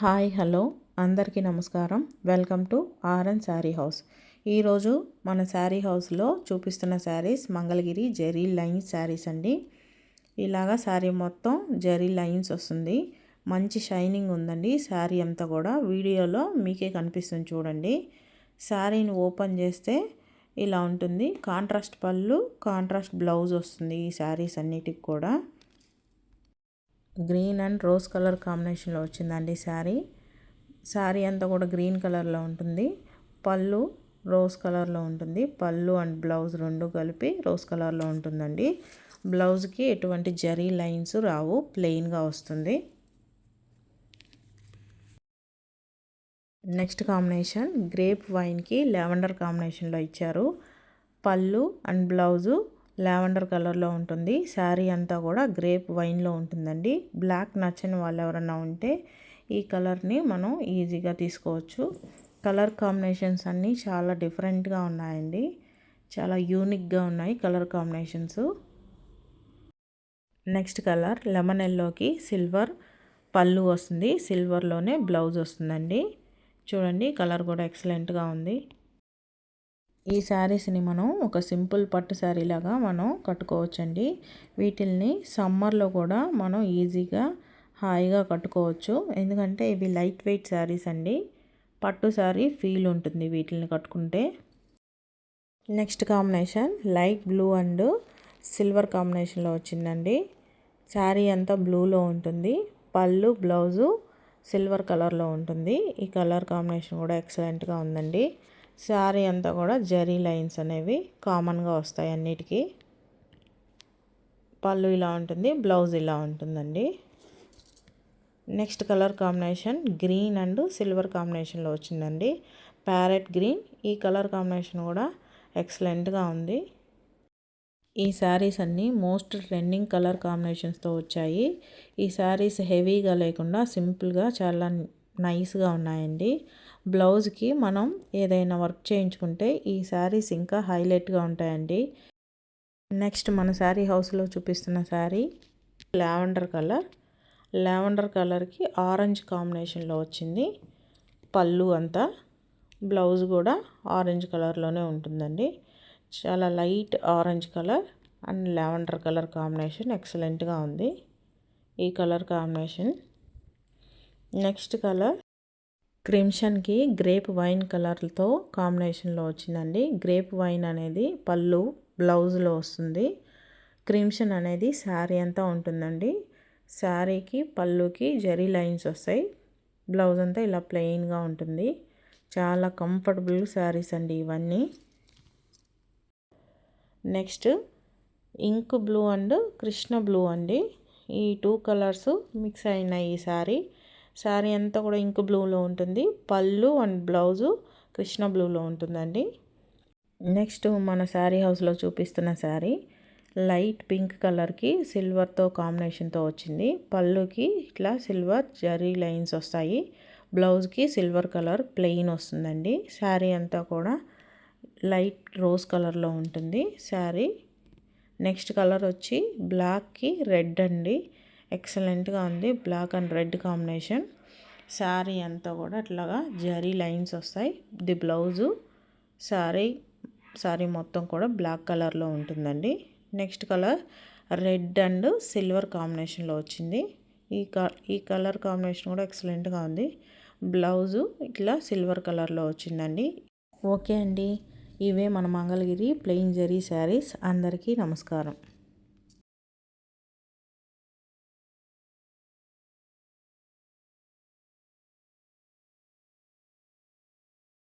Hi hello. అందరికీ నమస్కారం. Welcome to RN sari house. ఈరోజు మన శారీ హౌస్లో చూపిస్తున్న శారీస్ మంగళగిరి జెరీ లైన్స్ శారీస్ అండి. ఇలాగా శారీ మొత్తం జెరీ లైన్స్ వస్తుంది. మంచి షైనింగ్ ఉందండి. శారీ అంతా కూడా వీడియోలో మీకే కనిపిస్తుంది చూడండి. శారీని ఓపెన్ చేస్తే ఇలా ఉంటుంది. కాంట్రాస్ట్ పళ్ళు కాంట్రాస్ట్ బ్లౌజ్ వస్తుంది ఈ శారీస్ అన్నిటికి కూడా. గ్రీన్ అండ్ రోజ్ కలర్ కాంబినేషన్లో వచ్చిందండి శారీ. శారీ అంతా కూడా గ్రీన్ కలర్లో ఉంటుంది. పళ్ళు రోజ్ కలర్లో ఉంటుంది. పళ్ళు అండ్ బ్లౌజ్ రెండు కలిపి రోజ్ కలర్లో ఉంటుందండి. బ్లౌజ్కి ఎటువంటి జరీ లైన్స్ రావు. ప్లెయిన్గా వస్తుంది. నెక్స్ట్ కాంబినేషన్ గ్రేప్ వైన్కి లెవెండర్ కాంబినేషన్లో ఇచ్చారు. పళ్ళు అండ్ బ్లౌజు లావెండర్ కలర్లో ఉంటుంది. శారీ అంతా కూడా గ్రేప్ వైన్లో ఉంటుందండి. బ్లాక్ నచ్చని వాళ్ళు ఎవరన్నా ఉంటే ఈ కలర్ని మనం ఈజీగా తీసుకోవచ్చు. కలర్ కాంబినేషన్స్ అన్నీ చాలా డిఫరెంట్గా ఉన్నాయండి. చాలా యూనిక్గా ఉన్నాయి colour combinations. Next colour lemon ఎల్లోకి సిల్వర్ పళ్ళు వస్తుంది. సిల్వర్లోనే బ్లౌజ్ వస్తుందండి. చూడండి కలర్ కూడా ఎక్సలెంట్గా ఉంది. ఈ శారీస్ని మనం ఒక సింపుల్ పట్టు శారీ లాగా మనం కట్టుకోవచ్చండి. వీటిల్ని సమ్మర్లో కూడా మనం ఈజీగా హాయిగా కట్టుకోవచ్చు. ఎందుకంటే ఇవి లైట్ వెయిట్ శారీస్ అండి. పట్టు శారీ ఫీల్ ఉంటుంది వీటిని కట్టుకుంటే. Next combination light blue and silver కాంబినేషన్లో వచ్చిందండి. శారీ అంతా బ్లూలో ఉంటుంది. పళ్ళు బ్లౌజు సిల్వర్ కలర్లో ఉంటుంది. ఈ కలర్ కాంబినేషన్ కూడా ఎక్సలెంట్గా ఉందండి. శారీ అంతా కూడా జరీ లైన్స్ అనేవి కామన్గా వస్తాయి అన్నిటికీ. పళ్ళు ఇలా ఉంటుంది బ్లౌజ్ ఇలా ఉంటుందండి. Next colour combination green and silver కాంబినేషన్లో వచ్చిందండి. ప్యారెట్ గ్రీన్ ఈ కలర్ కాంబినేషన్ కూడా ఎక్సలెంట్గా ఉంది. ఈ శారీస్ అన్నీ మోస్ట్ ట్రెండింగ్ కలర్ కాంబినేషన్స్తో వచ్చాయి. ఈ శారీస్ హెవీగా లేకుండా సింపుల్గా చాలా నైస్గా ఉన్నాయండి. బ్లౌజ్కి మనం ఏదైనా వర్క్ చేయించుకుంటే ఈ శారీస్ ఇంకా హైలైట్గా ఉంటాయండి. నెక్స్ట్ మన శారీ హౌస్లో చూపిస్తున్న శారీ లావెండర్ కలర్. లావెండర్ కలర్కి ఆరెంజ్ కాంబినేషన్లో వచ్చింది. పళ్ళు అంతా. బ్లౌజ్ కూడా ఆరెంజ్ కలర్లోనే ఉంటుందండి. చాలా light orange colour and lavender colour combination ఎక్సలెంట్గా ఉంది. ఈ కలర్ కాంబినేషన్ నెక్స్ట్ కలర్ క్రిమ్షన్కి గ్రేప్ వైన్ కలర్తో కాంబినేషన్లో వచ్చిందండి. గ్రేప్ వైన్ అనేది పళ్ళు బ్లౌజ్లో వస్తుంది. క్రిమ్షన్ అనేది శారీ అంతా ఉంటుందండి. శారీకి పళ్ళుకి జరీ లైన్స్ వస్తాయి. బ్లౌజ్ అంతా ఇలా ప్లెయిన్గా ఉంటుంది. చాలా కంఫర్టబుల్ శారీస్ అండి ఇవన్నీ. Next ink blue and Krishna blue అండి. ఈ టూ కలర్స్ మిక్స్ అయిన ఈ శారీ. శారీ అంతా కూడా ఇంక్ బ్లూలో ఉంటుంది. పళ్ళు అండ్ బ్లౌజు కృష్ణ బ్లూలో ఉంటుందండి. నెక్స్ట్ మన శారీ హౌస్లో చూపిస్తున్న శారీ లైట్ పింక్ కలర్కి సిల్వర్తో కాంబినేషన్తో వచ్చింది. పళ్ళుకి ఇట్లా సిల్వర్ జరీ లైన్స్ వస్తాయి. బ్లౌజ్కి సిల్వర్ కలర్ ప్లెయిన్ వస్తుందండి. శారీ అంతా కూడా లైట్ రోజ్ కలర్లో ఉంటుంది శారీ. నెక్స్ట్ కలర్ వచ్చి బ్లాక్కి రెడ్ అండి. ఎక్సలెంట్గా ఉంది. Black and red combination. Sari అంతా కూడా అట్లాగా జరీ లైన్స్ వస్తాయి. ది బ్లౌజు శారీ శారీ మొత్తం కూడా బ్లాక్ కలర్లో ఉంటుందండి. Next colour red and silver కాంబినేషన్లో వచ్చింది. ఈ క ఈ కలర్ కాంబినేషన్ కూడా ఎక్సలెంట్గా ఉంది. బ్లౌజు ఇట్లా సిల్వర్ కలర్లో వచ్చిందండి. ఓకే అండి. ఇవే మన మంగళగిరి ప్లెయిన్ జరీ శారీస్. అందరికీ నమస్కారం.